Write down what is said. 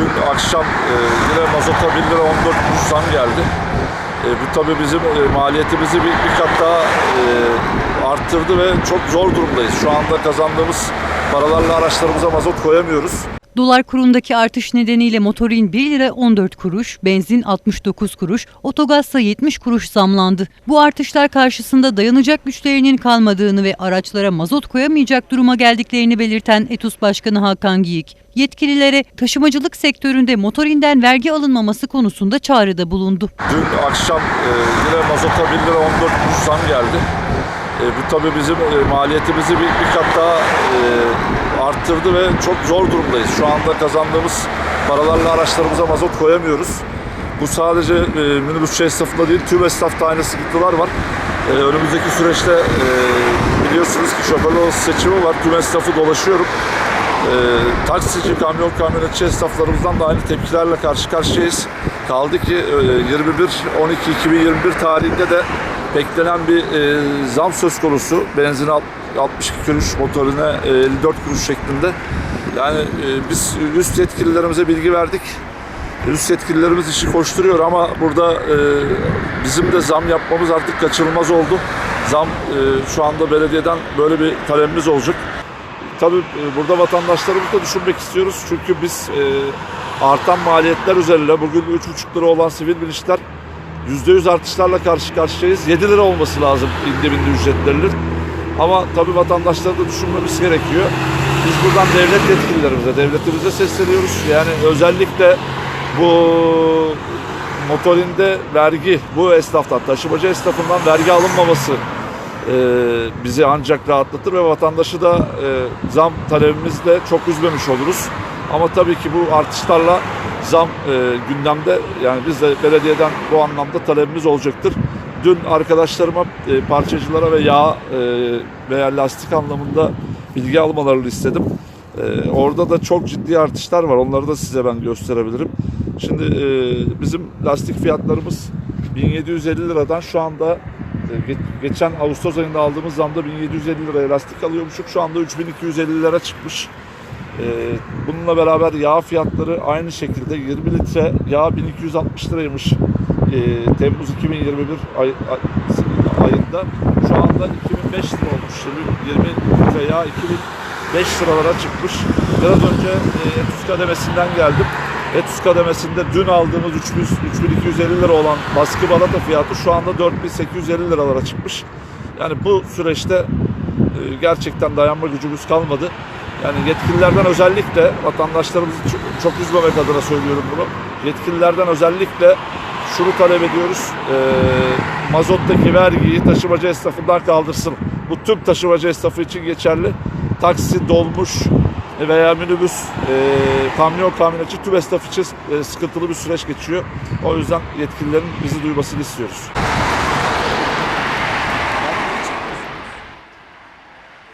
Dün akşam e, yine mazota 1 lira 14 kuruş zam geldi. E, bu tabii bizim e, maliyetimizi bir, bir kat daha e, arttırdı ve çok zor durumdayız. Şu anda kazandığımız paralarla araçlarımıza mazot koyamıyoruz. Dolar kurundaki artış nedeniyle motorin 1 lira 14 kuruş, benzin 69 kuruş, otogazsa 70 kuruş zamlandı. Bu artışlar karşısında dayanacak güçlerinin kalmadığını ve araçlara mazot koyamayacak duruma geldiklerini belirten ETUS Başkanı Hakan Giyik, yetkililere taşımacılık sektöründe motorinden vergi alınmaması konusunda çağrıda bulundu. Dün akşam e, yine mazota 1 lira 14 kuruş zam geldi. E, bu tabii bizim e, maliyetimizi bir, bir kat daha e, arttırdı ve çok zor durumdayız. Şu anda kazandığımız paralarla araçlarımıza mazot koyamıyoruz. Bu sadece e, minibüsçü esnafında değil, tüm esnafta aynı sıkıntılar var. E, önümüzdeki süreçte e, biliyorsunuz ki şoförler seçimi var. Tüm esnafı dolaşıyorum. E, taksici, kamyon kamyonetçi esnaflarımızdan da aynı tepkilerle karşı karşıyayız. Kaldı ki e, 21-12-2021 tarihinde de beklenen bir e, zam söz konusu. Benzin alt- 62 kuruş, motorine e, 54 kuruş şeklinde. Yani e, biz üst yetkililerimize bilgi verdik. Üst yetkililerimiz işi koşturuyor ama burada e, bizim de zam yapmamız artık kaçınılmaz oldu. Zam e, şu anda belediyeden böyle bir talebimiz olacak. Tabii e, burada vatandaşlarımızı da düşünmek istiyoruz. Çünkü biz e, artan maliyetler üzerine bugün 3,5 lira olan sivil bilinçler %100 artışlarla karşı karşıyayız. 7 lira olması lazım indi bindi ücretlerinin. Ama tabii vatandaşları da düşünmemiz gerekiyor. Biz buradan devlet yetkililerimize, devletimize sesleniyoruz. Yani özellikle bu motorinde vergi, bu esnaftan, taşımacı esnafından vergi alınmaması e, bizi ancak rahatlatır ve vatandaşı da e, zam talebimizle çok üzmemiş oluruz. Ama tabii ki bu artışlarla zam e, gündemde yani biz de belediyeden bu anlamda talebimiz olacaktır. Dün arkadaşlarıma e, parçacılara ve yağ e, veya lastik anlamında bilgi almalarını istedim. E, orada da çok ciddi artışlar var. Onları da size ben gösterebilirim. Şimdi e, bizim lastik fiyatlarımız 1750 liradan şu anda e, ge- geçen Ağustos ayında aldığımız zamda 1750 liraya lastik alıyormuşuk. Şu anda 3250 lira çıkmış. Ee, bununla beraber yağ fiyatları aynı şekilde 20 litre yağ 1260 liraymış ee, Temmuz 2021 ay, ay- ayında. Şu anda 2005 lira olmuş. Şimdi 20 litre yağ 2005 liralara çıkmış. Biraz önce e, Etus kademesinden geldim. Etus kademesinde dün aldığımız 3000, 3250 lira olan baskı balata fiyatı şu anda 4850 liralara çıkmış. Yani bu süreçte e, gerçekten dayanma gücümüz kalmadı. Yani yetkililerden özellikle vatandaşlarımızı çok, çok üzmemek adına söylüyorum bunu. Yetkililerden özellikle şunu talep ediyoruz. E, mazottaki vergiyi taşımacı esnafından kaldırsın. Bu tüm taşımacı esnafı için geçerli. Taksi, dolmuş veya minibüs, e, kamyon kamyonetçi tüm esnaf için e, sıkıntılı bir süreç geçiyor. O yüzden yetkililerin bizi duymasını istiyoruz.